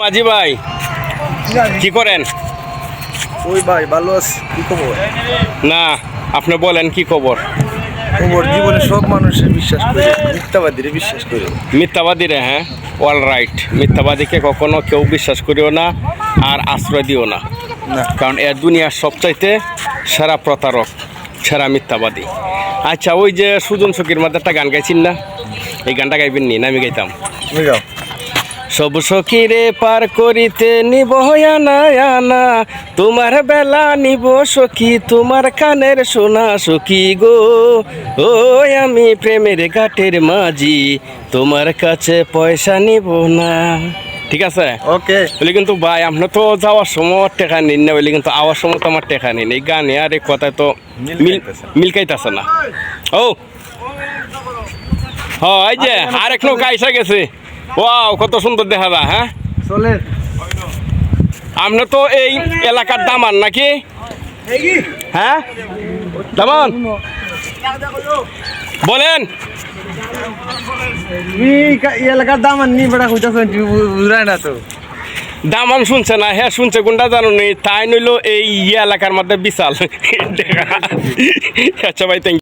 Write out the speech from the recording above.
মাঝি ভাই কি করেন? ওই ভাই ভালো আছি কি খবর? না আপনি বলেন কি খবর? খবর জীবনে সব মানুষের বিশ্বাস করে মিথ্যাবাদীরে বিশ্বাস করে। মিথ্যাবাদীরা হ্যাঁ? অল রাইট মিথ্যাবাদীকে কখনো কেউ বিশ্বাস করিও না আর আশ্রয় দিও না। কারণ এর দুনিয়ার সবচাইতে সেরা প্রতারক সেরা মিথ্যাবাদী। আচ্ছা ওই যে সুজন সখীর মধ্যে একটা গান গাইছেন না? এই গানটা গাইবেন নি? না আমি গাইতাম সব সখীরে পার করিতে নিব আনা আনা। তোমার বেলা নিব সখী তোমার কানের সোনা সখী গো। ও আমি প্রেমের ঘাটের মাঝি তোমার কাছে পয়সা নিব না। ঠিক আছে? ওকে। বলে কিন্তু ভাই আপনার তো যাওয়ার সময় টেকা নিন না বলে কিন্তু আওয়ার সময় তো আমার টেকা নিন এই গানে আর এই কথায় তো মিল মিলকাইতেছে না। ও। হয় যে আর এক নৌকা আইসা গেছে। ওয়াও কত সুন্দর দেখা যায় হ্যাঁ? আপনি তো এই এলাকার দামান নাকি? হ্যাঁ? দামান? বলেন। এলাকার দাম আর নি বেড়া বুঝায় না তো। দামান শুনছে না হ্যাঁ শুনছে কোনটা জানো নি তাই নইলো এই এলাকার মধ্যে বিশাল। দেখা আচ্ছা ভাই থ্যাংক